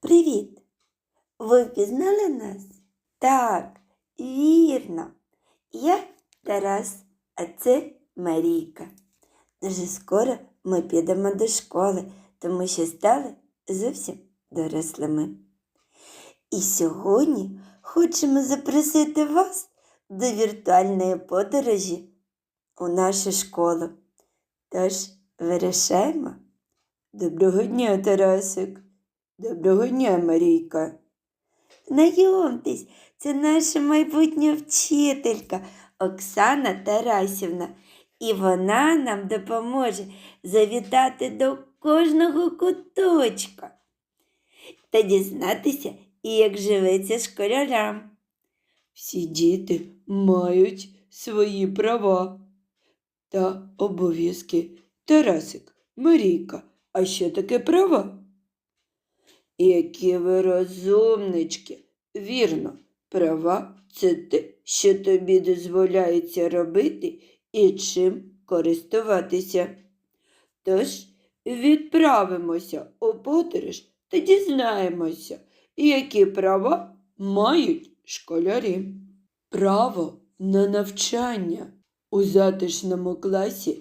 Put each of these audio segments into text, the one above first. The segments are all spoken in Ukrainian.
Привіт! Ви впізнали нас? Так, вірно. Я Тарас, а це Марійка. Дуже скоро ми підемо до школи, тому що стали зовсім дорослими. І сьогодні хочемо запросити вас до віртуальної подорожі у нашу школу. Тож вирішаємо. Доброго дня, Тарасик. Доброго дня, Марійка. Знайомтесь, це наша майбутня вчителька Оксана Тарасівна, і вона нам допоможе завітати до кожного куточка та дізнатися, як живеться школярам. Всі діти мають свої права та обов'язки. Тарасик, Марійка, а що таке права? Які ви розумнички. Вірно, права це те, що тобі дозволяється робити і чим користуватися. Тож відправимося у подорож та дізнаємося, які права мають школярі. Право на навчання у затишному класі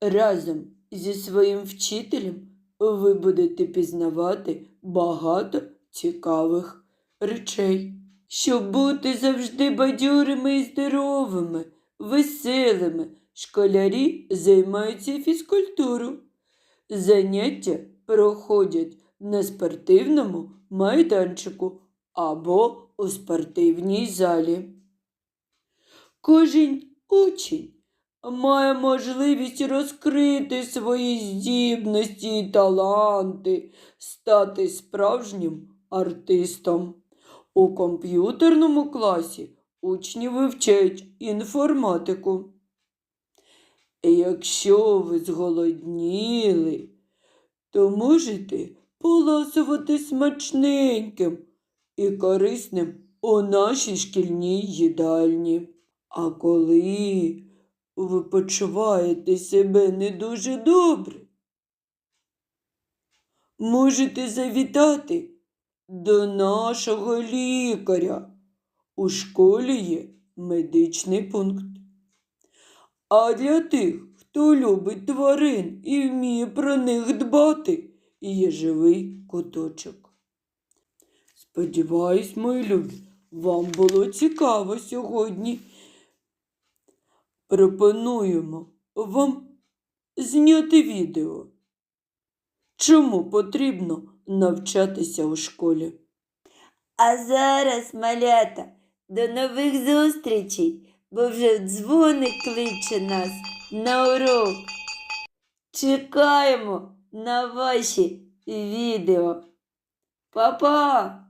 разом зі своїм вчителем ви будете пізнавати багато цікавих речей. Щоб бути завжди бадьорими і здоровими, веселими, школярі займаються фізкультурою. Заняття проходять на спортивному майданчику або у спортивній залі. Кожен учень має можливість розкрити свої здібності і таланти, стати справжнім артистом. У комп'ютерному класі учні вивчають інформатику. Якщо ви зголодніли, то можете поласувати смачненьким і корисним у нашій шкільній їдальні. А коли ви почуваєте себе не дуже добре, можете завітати до нашого лікаря. У школі є медичний пункт. А для тих, хто любить тварин і вміє про них дбати, є живий куточок. Сподіваюсь, мої любі, вам було цікаво сьогодні. Пропонуємо вам зняти відео. Чому потрібно навчатися у школі? А зараз, малята, до нових зустрічей, бо вже дзвоник кличе нас на урок. Чекаємо на ваші відео. Па-па!